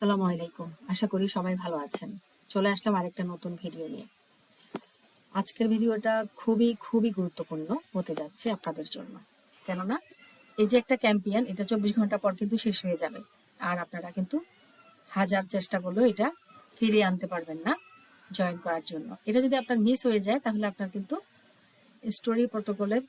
আসসালামু আলাইকুম। আশা করি সবাই ভালো আছেন। চলে আসলাম আরেকটা নতুন ভিডিও নিয়ে। আজকের ভিডিওটা খুবই খুবই গুরুত্বপূর্ণ হতে যাচ্ছে আপনাদের জন্য। কেননা এই যে একটা ক্যাম্পিয়ান, এটা চব্বিশ ঘণ্টা পর কিন্তু শেষ হয়ে যাবে। আর আপনারা কিন্তু হাজার চেষ্টা করলেও এটা ফিরিয়ে আনতে পারবেন না জয়েন করার জন্য। এটা যদি আপনার মিস হয়ে যায়, তাহলে আপনার কিন্তু স্টোরি প্রোটোকলের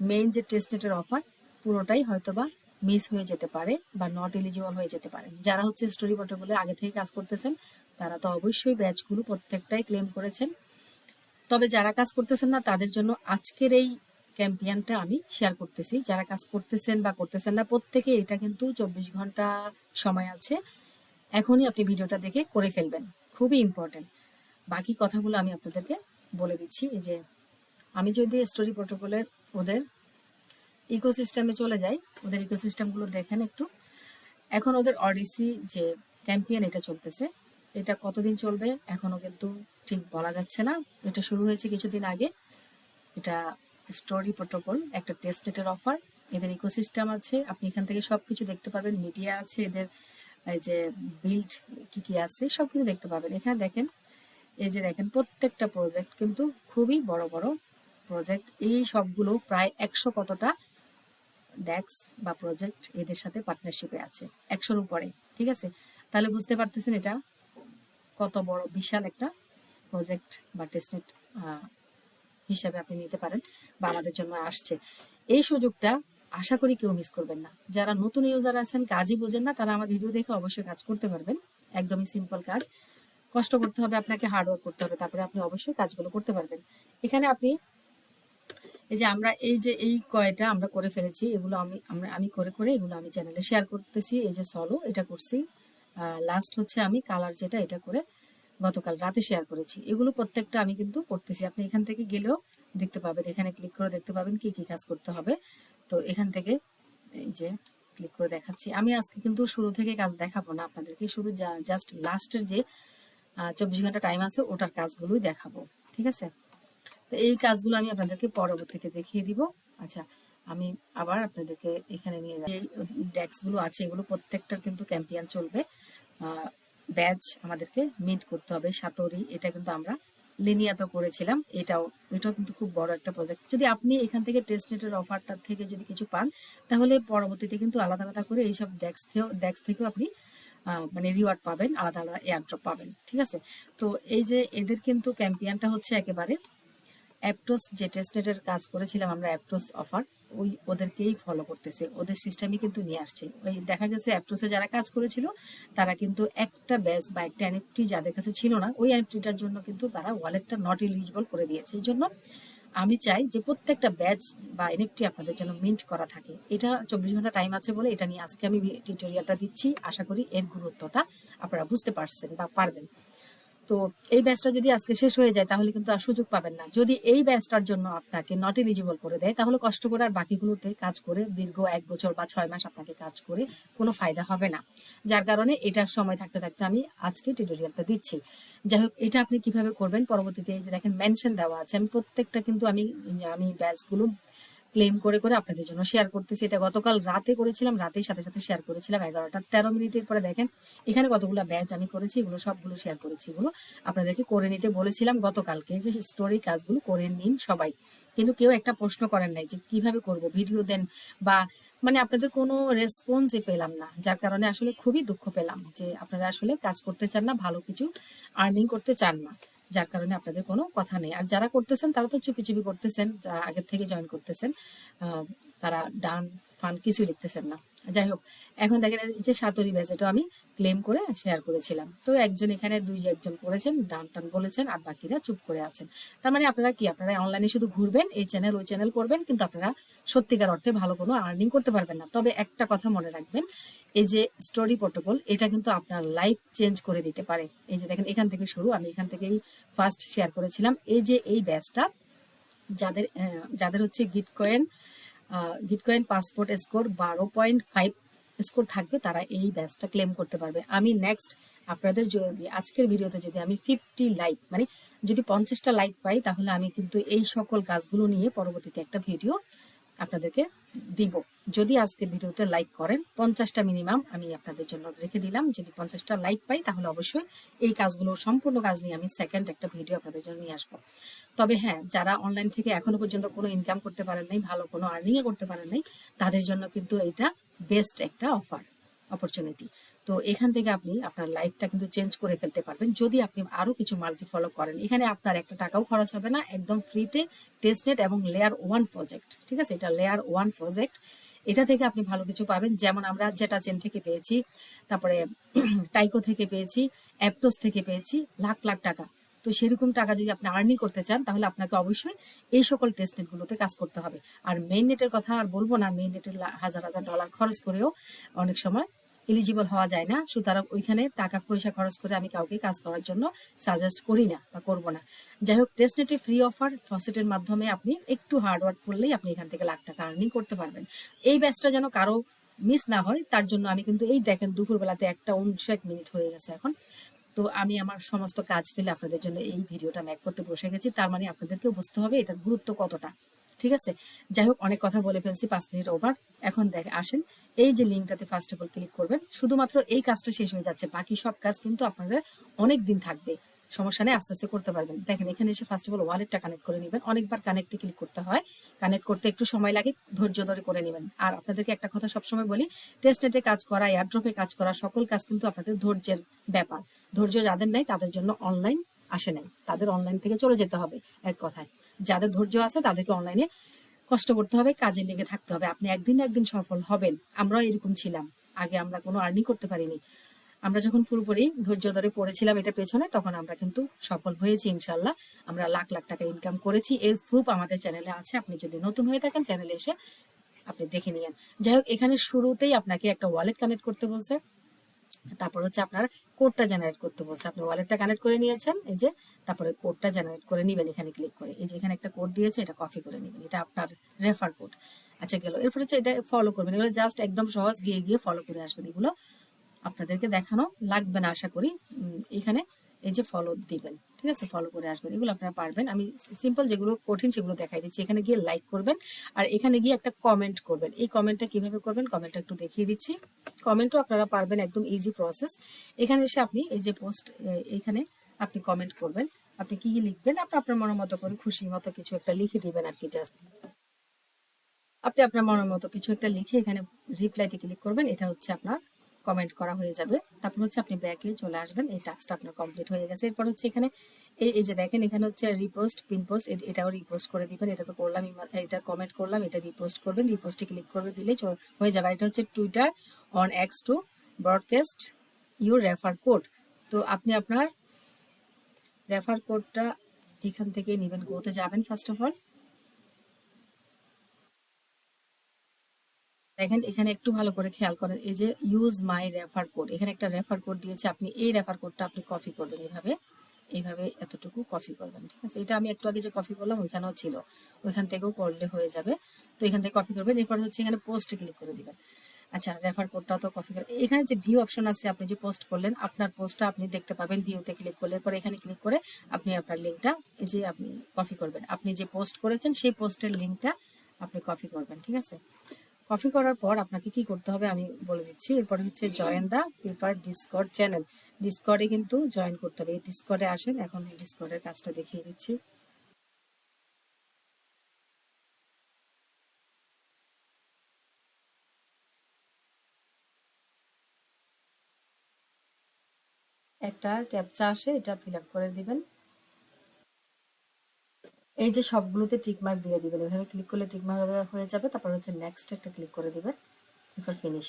মেইন যে টেস্টনেটের অফার পুরোটাই হয়তোবা মিস হয়ে যেতে পারে বা নট এলিজিবল হয়ে যেতে পারে। যারা হচ্ছে স্টোরি প্রোটোকলে আগে থেকে কাজ করতেছেন, তারা তো অবশ্যই ব্যাচগুলো প্রত্যেকটাই ক্লেম করেছেন। তবে যারা কাজ করতেছেন না, তাদের জন্য আজকের এই ক্যাম্পিয়ানটা আমি শেয়ার করতেছি। যারা কাজ করতেছেন বা করতেছেন না, প্রত্যেকে এটা কিন্তু চব্বিশ ঘণ্টা সময় আছে। এখনই আপনি ভিডিওটা দেখে করে ফেলবেন। খুবই ইম্পর্টেন্ট বাকি কথাগুলো আমি আপনাদেরকে বলে দিচ্ছি। যে, আমি যদি স্টোরি প্রোটোকলের ওদের ইকোসিস্টেমে চলে যাই, ওদের ইকোসিস্টেমগুলো দেখেন একটু। এখন ওদের অডিসি যে ক্যাম্পিয়ন এটা চলতেছে। এটা কতদিন চলবে এখনও কিন্তু ঠিক বলা যাচ্ছে না। এটা শুরু হয়েছে কিছুদিন আগে। এটা স্টোরি প্রোটোকল একটা টেস্টেটের অফার এদের ইকোসিস্টেম আছে, আপনি এখান থেকে সবকিছু দেখতে পারবেন। মিডিয়া আছে এদের যে বিল্ড কি কি আছে, সবকিছু দেখতে পাবেন এখানে দেখেন, এই যে দেখেন প্রত্যেকটা প্রজেক্ট কিন্তু খুবই বড় বড় প্রজেক্ট এই সবগুলো প্রায় একশো কতটা ডেক্স বা প্রজেক্ট এদের সাথে পার্টনারশিপে আছে, একশোর উপরে, ঠিক আছে? তাহলে বুঝতে পারতেছেন এটা? কত বড়, বিশাল একটা প্রজেক্ট বা টেস্টনেট হিসাবে আপনি নিতে পারেন বা আমাদের জন্য আসছে। এই সুযোগটা আশা করি কেউ মিস করবেন না। যারা নতুন ইউজার আছেন, কাজই বোঝেন না, তারা আমার ভিডিও দেখে অবশ্যই কাজ করতে পারবেন। একদমই সিম্পল কাজ। কষ্ট করতে হবে, আপনাকে হার্ডওয়ার্ক করতে হবে, তারপরে আপনি অবশ্যই কাজগুলো করতে পারবেন। এখানে আপনি এই যে আমরা, এই যে এই কয়টা আমরা করে ফেলেছি, এগুলো আমি, আমরা, আমি করে করে এগুলো আমি চ্যানেলে শেয়ার করতেছি। এই যে সলো এটা করছি। লাস্ট হচ্ছে আমি কালার যেটা, এটা করে গতকাল রাতে শেয়ার করেছি। এগুলো প্রত্যেকটা আমি কিন্তু করতেছি। আপনি এখান থেকে গেলেও দেখতে পাবেন। এখানে ক্লিক করে দেখতে পাবেন কি কি কাজ করতে হবে। তো এখান থেকে এই যে ক্লিক করে দেখাচ্ছি। আমি আজকে কিন্তু শুরু থেকে কাজ দেখাবো না আপনাদেরকে, শুধু জাস্ট লাস্টের যে চব্বিশ ঘণ্টা টাইম আছে, ওটার কাজগুলোই দেখাবো। ঠিক আছে? তো এই কাজগুলো আমি আপনাদেরকে পরবর্তীতে দেখিয়ে দিব। আচ্ছা আমি আবার আপনাদেরকে এখানে নিয়ে যাই। ডেস্কগুলো আছে, এগুলো প্রত্যেকটার কিন্তু ক্যাম্পিয়ান চলবে। ব্যাচ আমাদেরকে মিট করতে হবে, সাতরি। এটা কিন্তু আমরা লিনিয়াতো করেছিলাম। এটাও এটাও কিন্তু খুব বড় একটা প্রজেক্ট। যদি আপনি এখান থেকে টেস্টনেটের অফারটা থেকে যদি কিছু পান, তাহলে পরবর্তীতে কিন্তু আলাদা আলাদা করে এইসব ডেস্ক ডেস্ক থেকেও আপনি মানে রিওয়ার্ড পাবেন, আলাদা আলাদা এয়ারড্রপ পাবেন। ঠিক আছে? তো এই যে এদের কিন্তু ক্যাম্পিয়ানটা হচ্ছে একেবারে অ্যাপটোস যে টেস্টনেটের কাজ করেছিলাম আমরা অ্যাপটোস অফার ওই ওদেরকেই ফলো করতেছে। ওদের সিস্টেমই কিন্তু নিয়ে আসছে। ওই দেখা গেছে অ্যাপটোসে যারা কাজ করেছিল, তারা কিন্তু একটা ব্যাস বা একটা এনএফটি যাদের কাছে ছিল না, ওই এনএফটিটার জন্য কিন্তু তারা ওয়ালেটটা নট ইলিজিবল করে দিয়েছে। এই জন্য আমি চাই যে প্রত্যেকটা ব্যাচ বা এনএফটি আপনাদের যেন মিন্ট করা থাকে। এটা চব্বিশ ঘণ্টা টাইম আছে বলে এটা নিয়ে আজকে আমি টিউটোরিয়ালটা দিচ্ছি। আশা করি এর গুরুত্বটা আপনারা বুঝতে পারছেন বা পারবেন। তো এই ব্যাচটা যদি আজকে শেষ হয়ে যায়, তাহলে কিন্তু আর সুযোগ পাবেন না। যদি এই ব্যাচটার জন্য আপনাকে নট এলিজিবল করে দেয়, তাহলে কষ্ট করে আর বাকিগুলোতে কাজ করে দীর্ঘ এক বছর বা ছয় মাস আপনাকে কাজ করে কোনো ফায়দা হবে না। যার কারণে এটার সময় থাকতে থাকতে আমি আজকে টিউটোরিয়ালটা দিচ্ছি। যাই হোক, এটা আপনি কীভাবে করবেন? পরবর্তীতে এই যে দেখেন মেনশন দেওয়া আছে। আমি প্রত্যেকটা কিন্তু আমি আমি ব্যাচগুলো ক্লেম করে করে আপনাদের জন্য শেয়ার করতেছি। এটা গতকাল রাতে করেছিলাম, রাতেই সাথে সাথে শেয়ার করেছিলাম। এগারোটা তেরো মিনিটের পরে দেখেন, এখানে কতগুলো ব্যাচ আমি করেছি, এগুলো সবগুলো শেয়ার করেছি, এগুলো আপনাদেরকে করে নিতে বলেছিলাম গতকালকে যে স্টোরি কাজগুলো করে নিন সবাই। কিন্তু কেউ একটা প্রশ্ন করেন নাই যে কীভাবে করব ভিডিও দেন বা মানে আপনাদের কোনো রেসপন্সই পেলাম না। যার কারণে আসলে খুবই দুঃখ পেলাম যে আপনারা আসলে কাজ করতে চান না, ভালো কিছু আর্নিং করতে চান না। যার কারণে আপনাদের কোনো কথা নেই। আর যারা করতেছেন, তারা তো চুপি চুপি করতেছেন আগের থেকে জয়েন করতেছেন তারা ডান ফান কিছু লিখতেছেন না। যাই হোক এখন দেখেন যে সাতরি ব্যাচ এটা আমি ক্লেম করে শেয়ার করেছিলাম। তো একজন এখানে, দুই একজন করেছেন, ডান টান বলেছেন, আর বাকিরা চুপ করে আছেন। তার মানে আপনারা কি, আপনারা অনলাইনে শুধু ঘুরবেন, এই চ্যানেল ওই চ্যানেল করবেন, কিন্তু আপনারা সত্যিকার অর্থে ভালো কোনো আর্নিং করতে পারবেন না। তবে একটা কথা মনে রাখবেন, এই যে স্টোরি প্রোটোকল এটা কিন্তু আপনার লাইফ চেঞ্জ করে দিতে পারে। এই যে দেখেন, এখান থেকে শুরু, আমি এখান থেকেই ফার্স্ট শেয়ার করেছিলাম। এই যে এই ব্যাচটা, যাদের যাদের হচ্ছে Gitcoin Gitcoin passport score বারো পয়েন্ট ফাইভ স্কোর থাকবে, তারা এই ব্যাচটা ক্লেম করতে পারবে। আমি নেক্সট আপনাদের যদি আজকের ভিডিওতে যদি আমি ফিফটি লাইক মানে যদি পঞ্চাশটা লাইক পাই, তাহলে আমি কিন্তু এই সকল গাছগুলো নিয়ে পরবর্তীতে একটা ভিডিও আপনাদেরকে দিব। যদি আজকে ভিডিওতে লাইক করেন, পঞ্চাশটা মিনিমাম আমি আপনাদের জন্য রেখে দিলাম। যদি পঞ্চাশটা লাইক পাই, তাহলে অবশ্যই এই কাজগুলো, সম্পূর্ণ কাজ নিয়ে আমি সেকেন্ড একটা ভিডিও আপনাদের জন্য নিয়ে আসব। তবে হ্যাঁ যারা অনলাইন থেকে এখনও পর্যন্ত কোনো ইনকাম করতে পারেন নাই, ভালো কোনো আর্নিংও করতে পারেন নাই, তাদের জন্য কিন্তু এটা বেস্ট একটা অফার অপরচুনিটি তো এখান থেকে আপনি আপনার লাইফটা কিন্তু চেঞ্জ করে ফেলতে পারবেন। যদি আপনি আরও কিছু মাল্টি ফলো করেন, এখানে আপনার একটা টাকাও খরচ হবে না, একদম ফ্রিতে টেস্টনেট এবং লেয়ার ওয়ান প্রজেক্ট ঠিক আছে? এটা লেয়ার ওয়ান প্রজেক্ট এটা থেকে আপনি ভালো কিছু পাবেন। যেমন আমরা জেটা চেন থেকে পেয়েছি, তারপরে টাইকো থেকে পেয়েছি, অ্যাপটোস থেকে পেয়েছি, লাখ লাখ টাকা। তো সেরকম টাকা যদি আপনি আর্নিং করতে চান, তাহলে আপনাকে অবশ্যই এই সকল টেস্টনেটগুলোতে কাজ করতে হবে। আর মেইন নেটের কথা আর বলব না মেইন নেটের হাজার হাজার ডলার খরচ করেও অনেক সময় এলিজিবল হওয়া যায় না। সুতরাং ওইখানে টাকা পয়সা খরচ করে আমি কাউকে কাজ করার জন্য সাজেস্ট করি না বা করব না। যাই হোক টেস্টনেটে ফ্রি অফার ফসেটের মাধ্যমে আপনি একটু হার্ডওয়ার্ক করলেই আপনি এখান থেকে লাখ টাকা আর্নিং করতে পারবেন। এই ব্যাচটা যেন কারও মিস না হয়, তার জন্য আমি কিন্তু এই দেখেন দুপুরবেলাতে একটা এক মিনিট হয়ে গেছে এখন। তো আমি আমার সমস্ত কাজ ফেলে আপনাদের জন্য এই ভিডিওটা ম্যাক করতে বসে গেছি। তার মানে আপনাদেরকেও বুঝতে হবে এটার গুরুত্ব কতটা। ঠিক আছে? যাই হোক অনেক কথা বলে ফেলছি পাঁচ মিনিট ওভার এখন দেখে, আসেন। এই যে লিঙ্কটাতে ফার্স্ট অফ অল ক্লিক করবেন। শুধুমাত্র এই কাজটা শেষ হয়ে যাচ্ছে। বাকি সব কাজ কিন্তু আপনাদের অনেক দিন থাকবে। সমস্যা নেই, আস্তে আস্তে করতে পারবেন। দেখেন, এখানে এসে ফার্স্ট অফ অল ওয়ালেটটা কানেক্ট করে নেবেন। অনেকবার কানেক্টে ক্লিক করতে হয়। কানেক্ট করতে একটু সময় লাগে, ধৈর্য ধরে করে নেবেন। আর আপনাদেরকে একটা কথা সবসময় বলি টেস্ট নেটে কাজ করা এয়ারড্রপে কাজ করা, সকল কাজ কিন্তু আপনাদের ধৈর্যের ব্যাপার। ধৈর্য যাদের নাই, তাদের জন্য অনলাইন আসে নাই। তাদের অনলাইন থেকে চলে যেতে হবে, এক কথায়। যাদের ধৈর্য আছে তাদেরকে অনলাইনে কষ্ট করতে হবে, কাজে লেগে থাকতে হবে। আপনি একদিন একদিন সফল হবেন। আমরাও এরকম ছিলাম। আগে আমরা কোনো আর্নিং করতে পারিনি। আমরা যখন পুরোপুরি ধৈর্য ধরে পড়েছিলাম এটা পেছনে, তখন আমরা কিন্তু সফল হয়েছি ইনশাল্লাহ আমরা লাখ লাখ টাকা ইনকাম করেছি। এর প্রুফ আমাদের চ্যানেলে আছে। আপনি যদি নতুন হয়ে থাকেন চ্যানেলে এসে আপনি দেখে নিয়েন। যাই হোক, এখানে শুরুতেই আপনাকে একটা ওয়ালেট কানেক্ট করতে বলছে। তারপর হচ্ছে আপনার কোডটা জেনারেট করতে বলছে। আপনি ওয়ালেটটা কানেক্ট করে নিয়েছেন, এই যে, তারপরে কোডটা জেনারেট করে নেবেন, এখানে ক্লিক করে। এই যে, এখানে একটা কোড দিয়েছে, এটা কপি করে নেবেন। এটা আপনার রেফার কোড আচ্ছা গেল। এরপর হচ্ছে এটা ফলো করবেন। এগুলো জাস্ট একদম সহজ গিয়ে গিয়ে ফলো করে আসবেন। এগুলো আপনাদেরকে দেখানো লাগবে না, আশা করি। এখানে এই যে ফলো দিবেন, ঠিক আছে? ফলো করে আসবেন, এগুলো আপনারা পারবেন। আমি সিম্পল যেগুলো কঠিন সেগুলো দেখাই দিচ্ছি। এখানে গিয়ে লাইক করবেন আর এখানে গিয়ে একটা কমেন্ট করবেন। এই কমেন্টটা কীভাবে করবেন? কমেন্টটা একটু দেখিয়ে দিচ্ছি। কমেন্টও আপনারা পারবেন একদম ইজি প্রসেস এখানে এসে আপনি এই যে পোস্ট এখানে আপনি কমেন্ট করবেন। আপনি কি কি লিখবেন? আপনি আপনার মনের মতো করে খুশি মতো কিছু একটা লিখে দিবেন আর কি জাস্ট আপনি আপনার মনের মতো কিছু একটা লিখে এখানে রিপ্লাইতে ক্লিক করবেন। এটা হচ্ছে আপনার কমেন্ট করা হয়ে যাবে। তারপর হচ্ছে আপনি ব্যাকে চলে আসবেন। এই টাস্কটা আপনার কমপ্লিট হয়ে গেছে। এরপর হচ্ছে এখানে এই এই যে দেখেন, এখানে হচ্ছে রিপোস্ট পিন পোস্ট এটাও রিপোস্ট করে দিবেন। এটা তো করলাম এটা কমেন্ট করলাম, এটা রিপোস্ট করবেন। রিপোস্টে ক্লিক করে দিলেই হয়ে যাবে। এটা হচ্ছে Twitter on X to broadcast your refer code তো আপনি আপনার রেফার কোডটা এখান থেকে নেবেন গোতে যাবেন ফার্স্ট অফ অল দেখেন, এখানে একটু ভালো করে খেয়াল করেন, এই যে ইউজ মাই রেফার কোড এখানে একটা রেফার কোড দিয়েছে, আপনি এই রেফার কোডটা আপনি কপি করবেন এইভাবে এইভাবে এতটুকু কপি করবেন, ঠিক আছে? এটা আমি একটু আগে যে কপি করলাম, ওইখানেও ছিল, ওইখান থেকেও করলে হয়ে যাবে, তো এখান থেকে কপি করবেন, এরপর হচ্ছে এখানে পোস্ট ক্লিক করে দিবেন। আচ্ছা রেফার কোডটা তো কপি করে, এখানে যে ভিউ অপশন আছে, আপনি যে পোস্ট করলেন, আপনার পোস্টটা আপনি দেখতে পাবেন ভিউতে ক্লিক করলে পরে এখানে ক্লিক করে আপনি আপনার লিঙ্কটা এই যে আপনি কপি করবেন। আপনি যে পোস্ট করেছেন, সেই পোস্টের লিঙ্কটা আপনি কপি করবেন, ঠিক আছে? কপি করার পর আপনাকে কি করতে হবে আমি বলে দিচ্ছি। এরপর হচ্ছে join the paper discord channel ডিসকর্ডে কিন্তু জয়েন করতে হবে। এই ডিসকর্ডে আসেন, এখন ডিসকর্ডের কাজটা দেখিয়ে দিচ্ছি। একটা ক্যাপচা আসে, এটা ফিল আপ করে দিবেন। এই যে সবগুলোতে টিকমার্ক দিয়ে দিবেন। এভাবে ক্লিক করলে টিকমার্ক হয়ে যাবে। তারপর হচ্ছে নেক্সট একটা ক্লিক করে দিবেন। এরপর ফিনিশ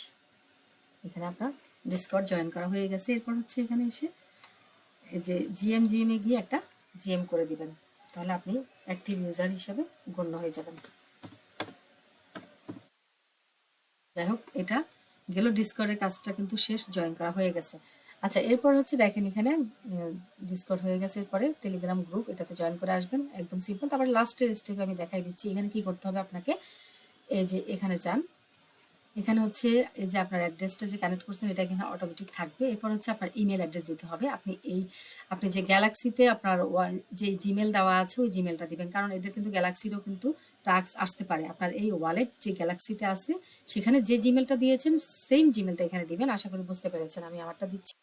এখানে আপনার ডিসকর্ড জয়েন করা হয়ে গেছে। এরপর হচ্ছে এখানে এসে এই যে জিএম জিএম গিয়ে একটা জিএম করে দিবেন। তাহলে আপনি অ্যাক্টিভ ইউজার হিসেবে গণ্য হয়ে যাবেন। যাই হোক, এটা গেল ডিসকর্ডের কাজটা কিন্তু শেষ জয়েন করা হয়ে গেছে। আচ্ছা এরপর হচ্ছে দেখেন এখানে ডিসকর্ড হয়ে গেছে। এরপরে টেলিগ্রাম গ্রুপ এটাতে জয়েন করে আসবেন। একদম সিম্পল তারপর লাস্টের স্টেপে আমি দেখাই দিচ্ছি, এখানে কি করতে হবে আপনাকে? এই যে এখানে যান। এখানে হচ্ছে এই যে আপনার অ্যাড্রেসটা যে কানেক্ট করছেন, এটা এখানে অটোমেটিক থাকবে। এরপর হচ্ছে আপনার ইমেল অ্যাড্রেস দিতে হবে। আপনি এই, আপনি যে গ্যালাক্সিতে আপনার যে জিমেল দেওয়া আছে, ওই জিমেলটা দিবেন। কারণ এদের কিন্তু গ্যালাক্সিরও কিন্তু টাস্ক আসতে পারে। আপনার এই ওয়ালেট যে গ্যালাক্সিতে আছে, সেখানে যে জিমেলটা দিয়েছেন সেম জিমেলটা এখানে দিবেন। আশা করি বুঝতে পেরেছেন। আমি আমারটা দিচ্ছি।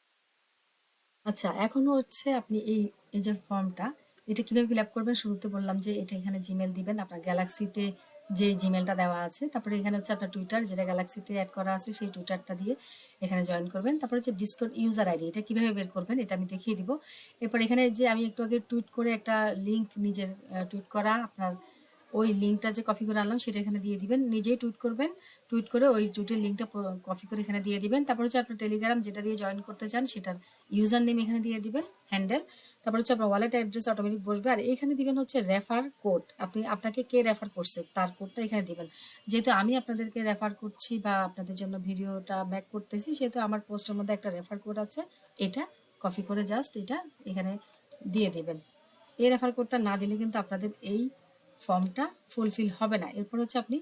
আচ্ছা এখন হচ্ছে আপনি এই এই যে ফর্মটা এটা কীভাবে ফিল আপ করবেন? শুরুতে বললাম যে এটা এখানে জিমেল দিবেন, আপনার গ্যালাক্সিতে যে জিমেলটা দেওয়া আছে, তারপরে এখানে হচ্ছে আপনার টুইটার যেটা গ্যালাক্সিতে অ্যাড করা আছে, সেই টুইটারটা দিয়ে এখানে জয়েন করবেন। তারপর হচ্ছে ডিসকর্ড ইউজার আইডি এটা কীভাবে বের করবেন এটা আমি দেখিয়ে দিব। এরপর এখানে যে আমি একটু আগে টুইট করে একটা লিঙ্ক নিজের টুইট করা, আপনার ওই লিঙ্কটা যে কপি করে আনলাম সেটা এখানে দিয়ে দিবেন। নিজেই টুইট করবেন, টুইট করে ওই টুইটের লিঙ্কটা কপি করে এখানে দিয়ে দিবেন। তারপর হচ্ছে আপনার টেলিগ্রাম যেটা দিয়ে জয়েন করতে চান সেটার ইউজার নেম এখানে দিয়ে দিবেন, হ্যান্ডেল। তারপর হচ্ছে আপনার ওয়ালেট অ্যাড্রেস অটোমেটিক বসবে। আর এখানে দিবেন হচ্ছে রেফার কোড আপনি, আপনাকে কে রেফার করছে তার কোডটা এখানে দিবেন। যেহেতু আমি আপনাদেরকে রেফার করছি বা আপনাদের জন্য ভিডিওটা ব্যাক করতেছি, সেহেতু আমার পোস্টের মধ্যে একটা রেফার কোড আছে। এটা কপি করে জাস্ট এটা এখানে দিয়ে দিবেন। এই রেফার কোডটা না দিলে কিন্তু আপনাদের এই ফর্মটা ফুলফিল হবে না। এরপর হচ্ছে আপনি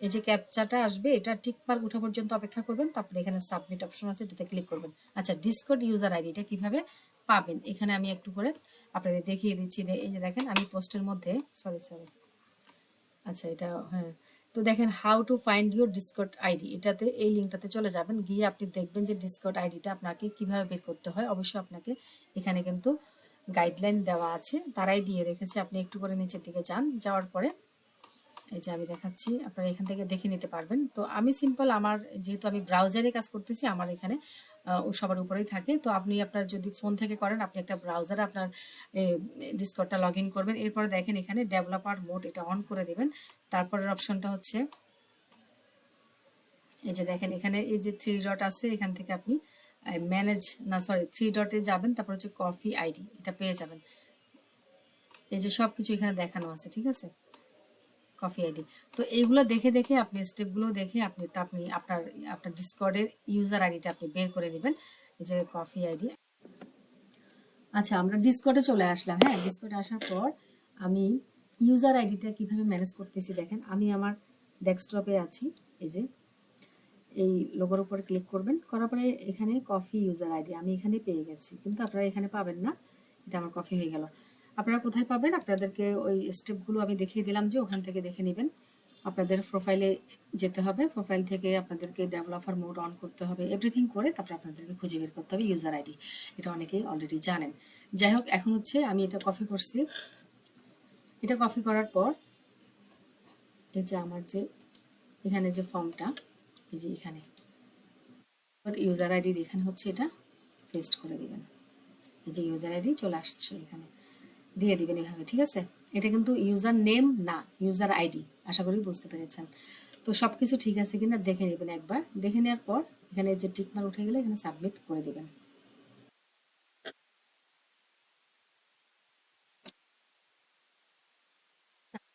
এই যে ক্যাপচাটা আসবে, এটা টিক মার্ক ওঠা পর্যন্ত অপেক্ষা করবেন, তারপরে এখানে সাবমিট অপশন আছে, এটাতে ক্লিক করবেন। আচ্ছা ডিসকোড ইউজার আইডি এটা কীভাবে পাবেন? এখানে আমি একটু করে আপনাদের দেখিয়ে দিচ্ছি এই যে দেখেন, আমি পোস্টের মধ্যে সরি সরি আচ্ছা এটা হ্যাঁ। তো দেখেন how to find your discord ID এটাতে, এই লিঙ্কটাতে চলে যাবেন। গিয়ে আপনি দেখবেন যে ডিসকোড আইডিটা আপনাকে কীভাবে বের করতে হয়। অবশ্যই আপনাকে এখানে কিন্তু গাইডলাইন দেওয়া আছে, তারাই দিয়ে রেখেছে। আপনি একটু করে নিচের দিকে যান, যাওয়ার পরে এই যে আমি দেখাচ্ছি, আপনারা এখান থেকে দেখে নিতে পারবেন। তো আমি সিম্পল আমার, যেহেতু আমি ব্রাউজারে কাজ করতেছি, আমার এখানে ও সবার উপরেই থাকে। তো আপনি আপনার যদি ফোন থেকে করেন, আপনি একটা ব্রাউজারে আপনার ডিসকটটা লগ ইন করবেন। এরপরে দেখেন এখানে ডেভেলপার মোড এটা অন করে দেবেন। তারপরের অপশনটা হচ্ছে, এই যে দেখেন এখানে এই যে থ্রি ডট আছে, এখান থেকে আপনি ম্যানেজ, না সরি থ্রি ডটে যাবেন, তারপর হচ্ছে কফি আইডি এটা পেয়ে যাবেন। এই যে সব কিছু এখানে দেখানো আছে, ঠিক আছে? কফি আইডি তো এইগুলো দেখে দেখে আপনি স্টেপগুলো দেখে আপনি আপনি, আপনার আপনার ডিসকর্ডের ইউজার আইডিটা আপনি বের করে নেবেন। এই যে কফি আইডি আচ্ছা আমরা ডিসকর্ডে চলে আসলাম হ্যাঁ? ডিসকর্ডে আসার পর আমি ইউজার আইডিটা কীভাবে ম্যানেজ করতেছি দেখেন, আমি আমার ডেস্কটপে আছি, এই যে। এই লোগোর উপর ক্লিক করবেন। করার পরে এখানে কফি ইউজার আইডি আমি এখানে পেয়ে গেছি। কিন্তু আপনারা এখানে পাবেন না। এটা আমার কফি হয়ে গেল। আপনারা কোথায় পাবেন? আপনাদেরকে ওই স্টেপগুলো আমি দেখিয়ে দিলাম যে ওখান থেকে দেখে নেবেন। আপনাদের প্রোফাইলে যেতে হবে। প্রোফাইল থেকে আপনাদেরকে ডেভেলপার মোড অন করতে হবে। এভরিথিং করে তারপরে আপনাদেরকে খুঁজে বের করতে হবে ইউজার আইডি এটা অনেকেই অলরেডি জানেন। যাই হোক, এখন হচ্ছে আমি এটা কপি করছি। এটা কপি করার পর, এই যে আমার যে, এখানে যে ফর্মটা এই যে এখানে। ইউজার আইডির এখানে হচ্ছে এটা পেস্ট করে দিবেন। এই যে ইউজার আইডি চলে আসছে এখানে। দিয়ে দিবেন এভাবে, ঠিক আছে? এটা কিন্তু ইউজার নেম না ইউজার আইডি আশা করি বুঝতে পেরেছেন। তো সব কিছু ঠিক আছে কিনা দেখে নেবেন একবার। দেখে নেওয়ার পর এখানে যে টিকমার উঠে গেলে এখানে সাবমিট করে দিবেন।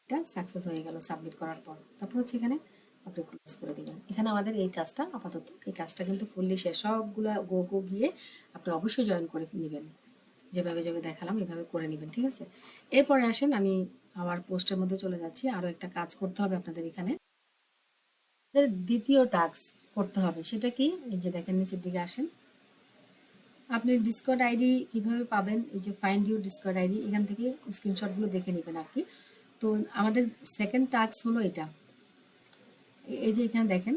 এটা সাকসেস হয়ে গেল সাবমিট করার পর। তারপর হচ্ছে এখানে আপনি ক্লোজ করে দিবেন। এখানে আমাদের এই কাজটা আপাতত, এই কাজটা কিন্তু ফুললি শেষ। সবগুলো গো গো গিয়ে আপনি অবশ্যই জয়েন করে নেবেন। যেভাবে যেভাবে দেখালাম, এভাবে করে নেবেন, ঠিক আছে? এরপরে আসেন, আমি আমার পোস্টের মধ্যে চলে যাচ্ছি। আরও একটা কাজ করতে হবে আপনাদের এখানে। দ্বিতীয় টাস্ক করতে হবে। সেটা কি? এই যে দেখেন, নিচের দিকে আসেন। আপনি ডিসকর্ড আইডি কীভাবে পাবেন? এই যে ফাইন্ড ইউর ডিসকর্ড আইডি এখান থেকে স্ক্রিনশটগুলো দেখে নেবেন আর কি। তো আমাদের সেকেন্ড টাস্ক হলো এটা। এই যে এখানে দেখেন,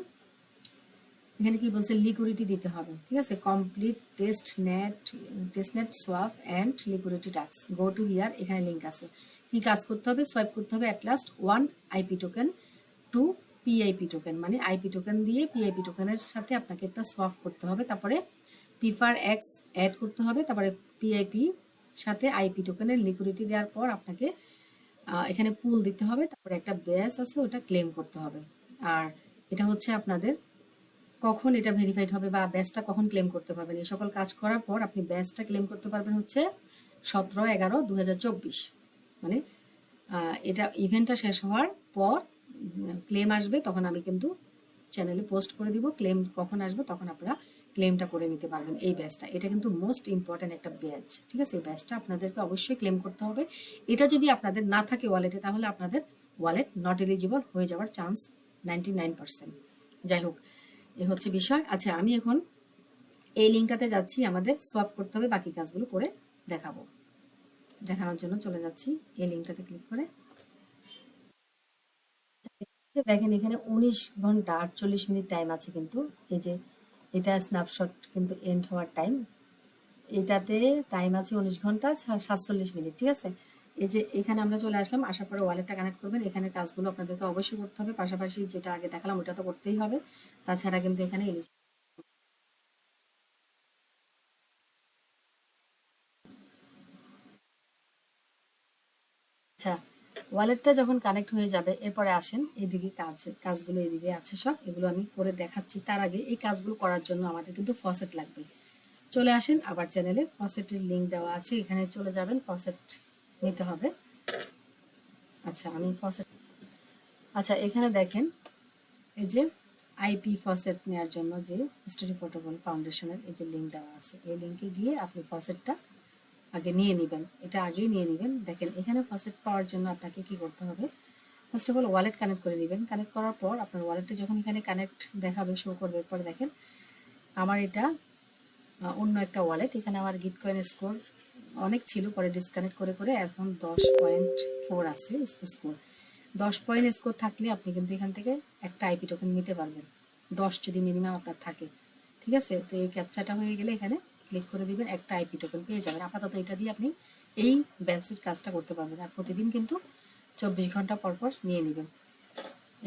এখানে কি বলছে লিকুইডিটি দিতে হবে, ঠিক আছে? Complete test net test net swap and liquidity task. Go to here এখানে লিঙ্ক আছে। কি কাজ করতে হবে? সোয়াইপ করতে হবে at last one IP token to PIP token মানে আইপি টোকেন দিয়ে পিআইপি টোকেনের সাথে আপনাকে একটা সোয়াপ করতে হবে। তারপরে পিফার এক্স অ্যাড করতে হবে। তারপরে পিআইপি সাথে আইপি টোকেনের লিকুইডিটি দেওয়ার পর আপনাকে এখানে পুল দিতে হবে। তারপরে একটা ব্যাস আছে, ওটা ক্লেম করতে হবে। আর এটা হচ্ছে আপনাদের কখন এটা ভেরিফাইড হবে বা ব্যাচটা কখন ক্লেম করতে পারবেন। এই সকল কাজ করার পর আপনি ব্যাচটা ক্লেম করতে পারবেন হচ্ছে সতেরো এগারো দু মানে এটা ইভেন্টটা শেষ হওয়ার পর ক্লেম আসবে, তখন আমি কিন্তু চ্যানেলে পোস্ট করে দিব ক্লেম কখন আসবে, তখন আপনারা ক্লেমটা করে নিতে পারবেন এই ব্যাচটা এটা কিন্তু মোস্ট ইম্পর্ট্যান্ট একটা ব্যাচ ঠিক আছে? এই ব্যাচটা আপনাদেরকে অবশ্যই ক্লেম করতে হবে। এটা যদি আপনাদের না থাকে ওয়ালেটে তাহলে আপনাদের ওয়ালেট নট এলিজিবল হয়ে যাওয়ার চান্স নাইনটি নাইন পার্সেন্ট যাই হোক এ হচ্ছে বিষয়। আচ্ছা আমি এখন এই লিঙ্কটাতে যাচ্ছি, আমাদের সলভ করতে হবে, বাকি কাজগুলো করে দেখাবো। দেখানোর জন্য চলে যাচ্ছি, এই লিঙ্কটাতে ক্লিক করে। দেখেন, এখানে উনিশ ঘণ্টা আটচল্লিশ মিনিট টাইম আছে কিন্তু, এই যে এটা স্ন্যাপশট কিন্তু এন্ড হওয়ার টাইম এটাতে টাইম আছে উনিশ ঘণ্টা সাতচল্লিশ মিনিট, ঠিক আছে? এই যে এখানে আমরা চলে আসলাম, আসার পরে ওয়ালেটটা কানেক্ট করবেন। এখানে কাজগুলো আপনাদেরকে অবশ্যই করতে হবে। পাশাপাশি যেটা আগে দেখালাম, ওটা তো করতেই হবে। তাছাড়া কিন্তু এখানে আচ্ছা ওয়ালেটটা যখন কানেক্ট হয়ে যাবে, এরপরে আসেন, এদিকে কাজ, কাজগুলো এদিকে আছে সব। এগুলো আমি করে দেখাচ্ছি। তার আগে এই কাজগুলো করার জন্য আমাদের কিন্তু ফসেট লাগবে। চলে আসেন আবার চ্যানেলে ফসেটের লিঙ্ক দেওয়া আছে। এখানে চলে যাবেন ফসেট নিতে হবে। আচ্ছা আমি ফসেট আচ্ছা এখানে দেখেন, এই যে আইপি ফসেট নেওয়ার জন্য যে স্টোরি ফটোবল ফাউন্ডেশনের এই যে লিঙ্ক দেওয়া আছে, এই লিঙ্কে গিয়ে আপনি ফসেটটা আগে নিয়ে নেবেন। এটা আগেই নিয়ে নেবেন। দেখেন, এখানে ফসেট পাওয়ার জন্য আপনাকে কি করতে হবে? First of all wallet connect করে নেবেন। কানেক্ট করার পর আপনার ওয়ালেটে যখন এখানে কানেক্ট দেখাবে শো করবে এরপর দেখেন, আমার এটা অন্য একটা ওয়ালেট এখানে আমার গিট কয়েন স্কোর অনেক ছিল, পরে ডিসকানেক্ট করে করে এখন দশ পয়েন্ট ফোর আছে স্কোর দশ পয়েন্ট স্কোর থাকলে আপনি কিন্তু এখান থেকে একটা আইপি টোকেন নিতে পারবেন। দশ যদি মিনিমাম আপনার থাকে, ঠিক আছে? তো এই ক্যাপচাটা হয়ে গেলে এখানে ক্লিক করে দিবেন, একটা আইপি টোকেন পেয়ে যাবেন। আপাতত এটা দিয়ে আপনি এই ব্যাচের কাজটা করতে পারবেন আর প্রতিদিন কিন্তু চব্বিশ ঘণ্টা পর পর নিয়ে নেবেন।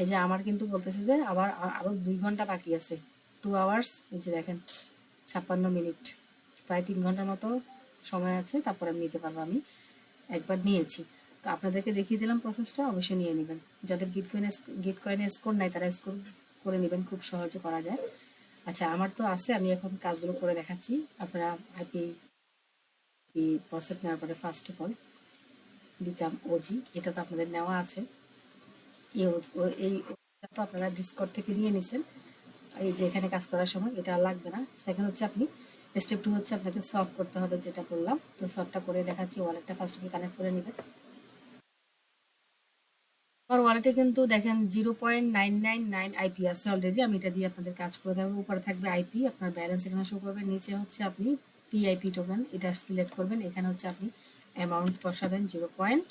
এই যে আমার কিন্তু বলতেছে যে আবার আরও দুই ঘণ্টা বাকি আছে। টু আওয়ার্স এই যে দেখেন, ছাপ্পান্ন মিনিট, প্রায় তিন ঘণ্টার মতো সময় আছে, তারপর আমি নিতে পারব, আমি একবার নিয়েছি। তো আপনাদেরকে দেখিয়ে দিলাম প্রসেসটা অবশ্যই নিয়ে নেবেন। যাদের গিট কয়েন গিট কয়েনে স্কোর নাই, তারা স্কোর করে নেবেন, খুব সহজে করা যায়। আচ্ছা আমার তো আছে, আমি এখন কাজগুলো করে দেখাচ্ছি। আপনারা আইপি প্রসেস নেওয়ার পরে ফার্স্ট অফ অল দিতাম ওজি এটা তো আপনাদের নেওয়া আছে। এই তো আপনারা ডিসকট থেকে নিয়ে নিছেন। এই যে এখানে কাজ করার সময়, এটা লাগবে না। সেকেন্ড হচ্ছে আপনি স্টেপ টু হচ্ছে আপনাকে সলভ করতে হবে যেটা করলাম তো সলভটা করে দেখাচ্ছি ওয়ালেটটা ফার্স্ট অফ অল কানেক্ট করে নেবেন। আমার ওয়ালেটে কিন্তু দেখেন zero point nine nine nine IP আছে অলরেডি আমি এটা দিয়ে আপনাদের কাজ করে দেবো। উপরে থাকবে আইপি আপনার ব্যালেন্স এখানে শো করবে। নিচে হচ্ছে আপনি পিআইপি টোকেন এটা সিলেক্ট করবেন। এখানে হচ্ছে আপনি অ্যামাউন্ট বসাবেন জিরো পয়েন্ট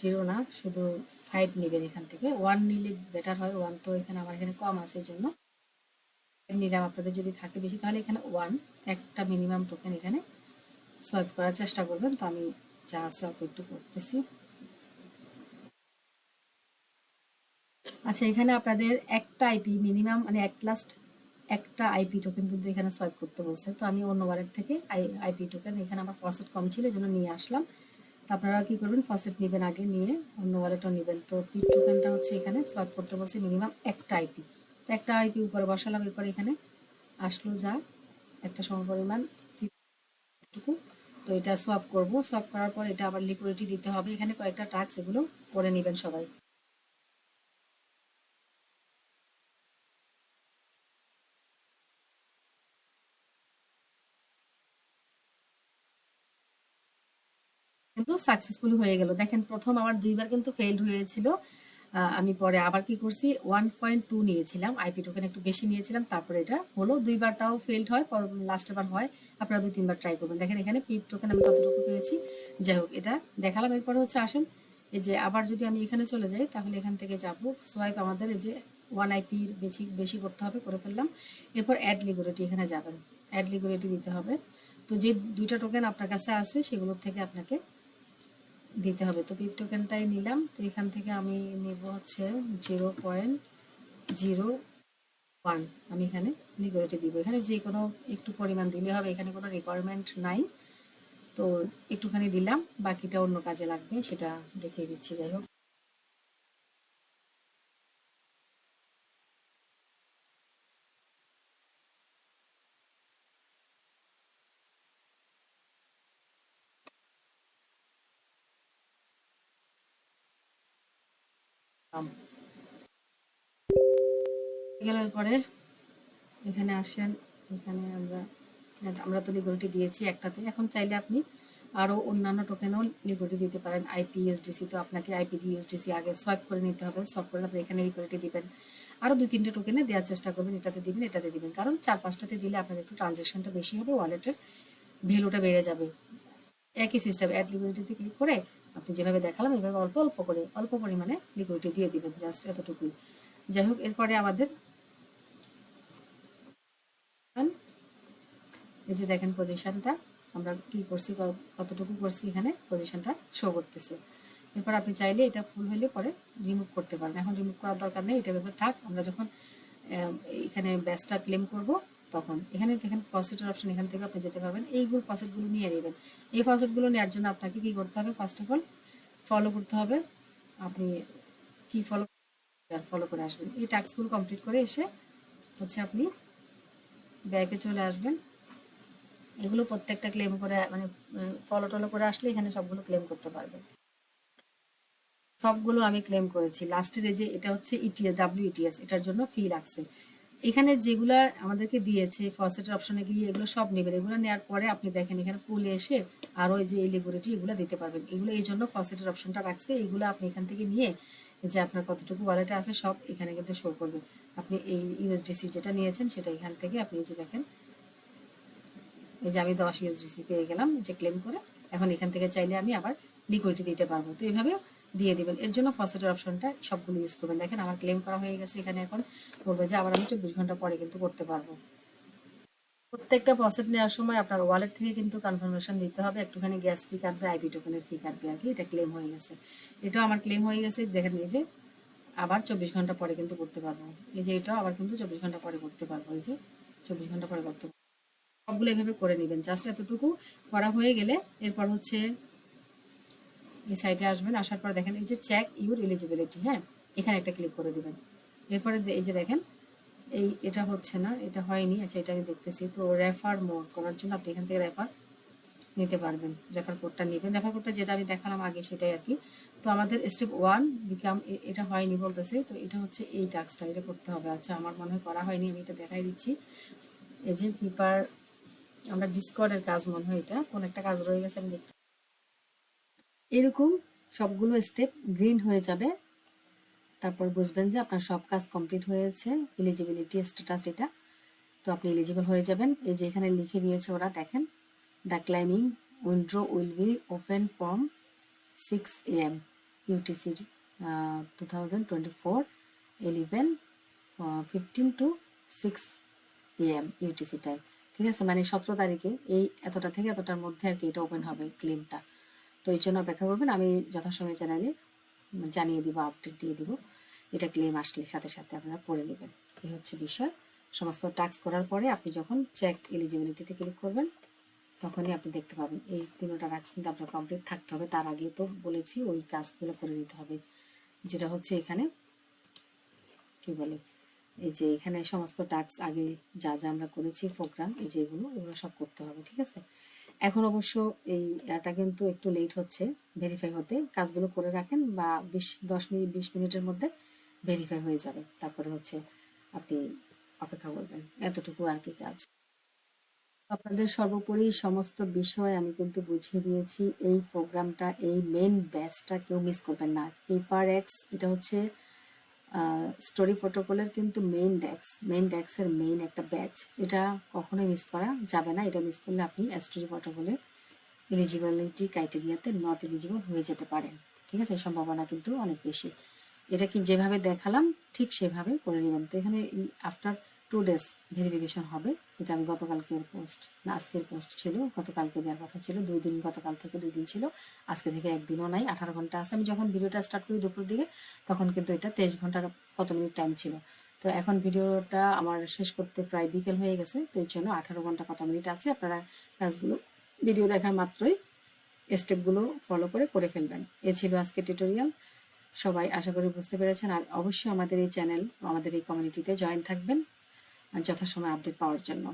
জিরো না, শুধু ফাইভ নেবেন এখান থেকে। ওয়ান নিলে বেটার হয় ওয়ান তো এখানে, আমার এখানে কম আছে, এই জন্য। নিলাম আপনাদের যদি থাকে বেশি, তাহলে এখানে ওয়ান একটা মিনিমাম টোকেন এখানে সোয়াইপ করার চেষ্টা করবেন। তো আমি যা আছে অল্প একটু করতেছি। আচ্ছা এখানে আপনাদের একটা আইপি মিনিমাম মানে এক লাস্ট একটা আইপি টোকেন কিন্তু এখানে সোয়াইপ করতে বলছে। তো আমি অন্য ওয়ালেট থেকে আইপি টোকেন এখানে আমার ফসেট কম ছিল জন্য নিয়ে আসলাম। তো আপনারা কি করবেন ফসেট নেবেন আগে নিয়ে, অন্য ওয়ালেটও নেবেন। তো পি টোকেনটা হচ্ছে এখানে সোয়াইপ করতে বলছে মিনিমাম একটা আইপি একটা আইপি উপরে বসালাম, এরপর এখানে আসলো যা একটা সমপরিমাণ টুকু তো এটা সোয়াপ করব। সোয়াপ করার পর এটা আবার লিকুইডিটি দিতে হবে। এখানে কয়েকটা টাস্ক এগুলো করে নেবেন সবাই। কিন্তু সাকসেসফুল হয়ে গেল। দেখেন, প্রথম আমার দুইবার কিন্তু ফেইল্ড হয়েছিল। আমি পরে আবার কি করছি? ওয়ান পয়েন্ট টু নিয়েছিলাম। আইপি টোকেন একটু বেশি নিয়েছিলাম। তারপরে এটা হলো। দুইবার তাও ফেইল্ড হয়। লাস্ট বার হয়। আপনারা দুই, তিনবার ট্রাই করবেন। দেখেন এখানে পিপ টোকেন আমি কতটুকু পেয়েছি? যাই হোক, এটা দেখালাম। এরপরে হচ্ছে আসেন, এই যে আবার যদি আমি এখানে চলে যাই, তাহলে এখান থেকে যাব। সোয়াইপ আমাদের এই যে ওয়ান আইপি বেশি বেশি করতে হবে, করে ফেললাম। এরপর অ্যাড লিগুরিটি এখানে যাবেন। অ্যাড লিগুরিটি দিতে হবে। তো যে দুইটা টোকেন আপনার কাছে আছে, সেগুলোর থেকে আপনাকে দিতে হবে। তো পিপ টোকেনটাই নিলাম। তো এখান থেকে আমি নেব হচ্ছে জিরো পয়েন্ট জিরো ওয়ান আমি এখানে নিগোরেটি দিব। এখানে যে কোনো একটু পরিমাণ দিলে হবে। এখানে কোনো রিকোয়ারমেন্ট নাই। তো একটুখানি দিলাম। বাকিটা অন্য কাজে লাগবে, সেটা দেখিয়ে দিচ্ছি। যাই হোক। গেলের পরে এখানে আসেন, এখানে আমরা আমরা তো লিকুইডিটি দিয়েছি একটাতে। এখন চাইলে আপনি আরও অন্যান্য টোকেনও লিকুইডিটি দিতে পারেন। আইপি ইউএসডিসি তো আপনাকে আইপি ইউএসডিসি আগে সোয়াইপ করে নিতে হবে সোয়াইপ করে আপনি এখানে লিকুইডিটি দিবেন। আরও দুই, তিনটে টোকেনে দেওয়ার চেষ্টা করবেন, এটাতে দিবেন এটাতে দিবেন। কারণ চার, পাঁচটাতে দিলে আপনার একটু ট্রানজেকশনটা বেশি হবে ওয়ালেটের ভ্যালুটা বেড়ে যাবে। একই সিস্টেম অ্যাড লিকুইডিটিতে ক্লিক করে আপনি যেভাবে দেখালাম এইভাবে অল্প অল্প করে, অল্প পরিমাণে লিকুইডটি দিয়ে দিবেন জাস্ট এতটুকুই। যাই হোক, এরপরে আমাদের এই যে দেখেন পজিশনটা আমরা কি করছি কতটুকু করছি এখানে পজিশনটা শো করতেছে। এরপর আপনি চাইলে এটা ফুল হলে পরে রিমুভ করতে পারবেন। এখন রিমুভ করার দরকার নেই, এটা ব্যাপার থাক। আমরা যখন এখানে ব্যাসটা ক্লেম করব, তখন এখানে দেখেন ফসেটের অপশন এখান থেকে আপনি যেতে পারবেন। এইগুলো ফসেটগুলো নিয়ে নেবেন। এই ফসেটগুলো নেওয়ার জন্য আপনাকে কি করতে হবে? ফার্স্ট অফ অল ফলো করতে হবে। আপনি কি ফলো ফলো করে আসবেন। এই টাস্কগুলো কমপ্লিট করে এসে হচ্ছে আপনি ব্যাগে চলে আসবেন। এগুলো প্রত্যেকটা ক্লেম করে মানে ফলো টলো করে আসলে এখানে সবগুলো ক্লেম করতে পারবেন সবগুলো আমি ক্লেম করেছি। লাস্টের যে, এটা হচ্ছে ইটিএস ডাব্লিউ ইটিএস এটার জন্য ফি লাগছে। এখানে যেগুলা আমাদেরকে দিয়েছে ফসেটের অপশনে গিয়ে এগুলো সব নেবেন। এগুলো নেওয়ার পরে আপনি দেখেন, এখানে পুলে এসে আরও এই যে এলিগুরিটি এগুলো দিতে পারবেন। এগুলো, এই জন্য ফসেটের অপশনটা রাখছে এগুলো আপনি এখান থেকে নিয়ে যে আপনার কতটুকু ওয়ালেটে আছে সব এখানে কিন্তু শো করবে আপনি এই ইউএসডিসি যেটা নিয়েছেন, সেটা এখান থেকে আপনি যে দেখেন এই যে আমি দশ ইউএসডিসি পেয়ে গেলাম, যে ক্লেম করে, এখন এখান থেকে চাইলে আমি আবার লিকুইডিটি দিতে পারব। তো এইভাবে দিয়ে দিবেন। এর জন্য ফসেটের অপশনটা সবগুলো ইউজ করবেন। দেখেন আমার ক্লেম করা হয়ে গেছে, এখানে এখন বলবে যে আবার আমি চব্বিশ ঘণ্টা পরে কিন্তু করতে পারব। প্রত্যেকটা প্রসেস নেওয়ার সময় আপনার ওয়ালেট থেকে কিন্তু কনফার্মেশন দিতে হবে। একটুখানি গ্যাস ফি কাটবে আইপি টোকেনের ফি কাটবে আর কি। এটা ক্লেম হয়ে গেছে। এটাও আমার ক্লেম হয়ে গেছে। দেখেন এই যে আবার চব্বিশ ঘণ্টা পরে কিন্তু করতে পারব। এই যে এটাও আবার কিন্তু চব্বিশ ঘণ্টা পরে করতে পারব। এই যে চব্বিশ ঘণ্টা পরে করতে পারব সবগুলো এভাবে করে নেবেন। জাস্ট এতটুকু করা হয়ে গেলে এরপর হচ্ছে এই সাইটে আসবেন, আসার পর দেখেন এই যে চেক ইউর এলিজিবিলিটি হ্যাঁ? এখানে একটা ক্লিক করে দিবেন। এরপরে এই যে দেখেন, এই এটা হচ্ছে না, এটা হয়নি আচ্ছা এটা আমি দেখতেছি। তো রেফার মোড করার জন্য আপনি এখান থেকে রেফার নিতে পারবেন রেফার কোডটা নেবেন। রেফার কোডটা যেটা আমি দেখালাম আগে সেটাই আর কি তো আমাদের স্টেপ ওয়ান বিকাম এটা হয়নি বলতেছে, তো এটা হচ্ছে এই টাস্কটা এটা করতে হবে। আচ্ছা আমার মনে হয় করা হয়নি, আমি এটা দেখাই দিচ্ছি। এই যে পেপার আমরা ডিসকর্ডের কাজ মনে হয় এটা। কোন একটা কাজ রয়ে গেছে, আমি দেখতে এরকম সবগুলো স্টেপ গ্রিন হয়ে যাবে। তারপর বুঝবেন যে আপনার সব কাজ কমপ্লিট হয়েছে এলিজিবিলিটি স্ট্যাটাস এটা। তো আপনি এলিজিবল হয়ে যাবেন। এই যে এখানে লিখে দিয়েছে ওরা, দেখেন। The claiming window will be open from six A M UTC two thousand twenty four eleven fifteen to six A M UTC time ঠিক আছে? মানে সতেরো তারিখে এই এতটা থেকে এতটার মধ্যে আর কি এটা ওপেন হবে ক্লেমটা তো এই জন্য অপেক্ষা করবেন, আমি যথাসময়ে চ্যানেলে জানিয়ে দিব আপডেট দিয়ে দিব। এটা ক্লেম আসলে সাথে সাথে আপনারা করে নেবেন। এই হচ্ছে বিষয়। সমস্ত টাস্ক করার পরে আপনি যখন চেক এলিজিবিলিটিতে ক্লিক করবেন, তখনই আপনি দেখতে পাবেন, এই তিনটা টাস্ক কিন্তু আপনার কমপ্লিট থাকতে হবে। তার আগে তো বলেছি ওই কাজগুলো করে নিতে হবে। যেটা হচ্ছে এখানে, কি বলে? এই যে এখানে সমস্ত টাস্ক আগে যা যা আমরা করেছি প্রোগ্রাম এই যে এগুলো এগুলো সব করতে হবে, ঠিক আছে? এখন অবশ্য এই এটা কিন্তু একটু লেট হচ্ছে ভেরিফাই হতে। কাজগুলো করে রাখেন বা বিশ, দশ মিনিট, বিশ মিনিটের মধ্যে ভেরিফাই হয়ে যাবে। তারপরে হচ্ছে আপনি অপেক্ষা করবেন। এতটুকু আর কি কাজ। আপনাদের সর্বোপরি সমস্ত বিষয় আমি কিন্তু বুঝিয়ে দিয়েছি। এই প্রোগ্রামটা এই মেন ব্যাচটা কেউ মিস করবেন না। পেপার এক্স এটা হচ্ছে স্টোরি প্রোটোকলের কিন্তু মেইন ডেক্স মেইন ডেক্সের মেইন একটা ব্যাচ এটা কখনোই মিস করা যাবে না। এটা মিস করলে আপনি স্টোরি প্রোটোকলে এলিজিবিলিটি ক্রাইটেরিয়াতে নট এলিজিবল হয়ে যেতে পারেন। ঠিক আছে? সম্ভাবনা কিন্তু অনেক বেশি। এটা কি যেভাবে দেখালাম, ঠিক সেভাবে করে নেবেন। তো এখানে আফটার টু ডেজ ভেরিফিকেশন হবে। এটা আমি গতকালকের পোস্ট না আজকের পোস্ট ছিল, গতকালকে দেওয়ার কথা ছিল, দুই দিন গতকাল থেকে দুই দিন ছিল, আজকে থেকে একদিনও নাই, আঠারো ঘণ্টা আছে। আমি যখন ভিডিওটা স্টার্ট করি দুপুর দিকে, তখন কিন্তু এটা তেইশ ঘণ্টার কত মিনিট টাইম ছিল। তো এখন ভিডিওটা আমার শেষ করতে প্রায় বিকেল হয়ে গেছে, তো এই জন্য আঠারো ঘণ্টা কত মিনিট আছে, আপনারা কাজগুলো ভিডিও দেখা মাত্রই স্টেপগুলো ফলো করে করে ফেলবেন। এ ছিল আজকে টিউটোরিয়াল সবাই আশা করি বুঝতে পেরেছেন, আর অবশ্যই আমাদের এই চ্যানেল আমাদের এই কমিউনিটিতে জয়েন থাকবেন। যথাসময় আপডেট পাওয়ার জন্য।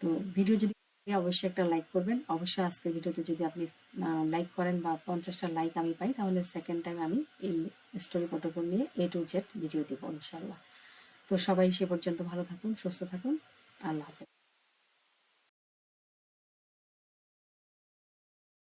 তো ভিডিও যদি অবশ্যই একটা লাইক করবেন। অবশ্যই আজকের ভিডিওতে যদি আপনি লাইক করেন বা পঞ্চাশটা লাইক আমি পাই, তাহলে সেকেন্ড টাইম আমি এই স্টোরি প্রোটোকল নিয়ে এ টু জেড ভিডিও দেবো ইনশাল্লাহ তো সবাই সে পর্যন্ত ভালো থাকুন, সুস্থ থাকুন। আল্লাহ হাফেজ।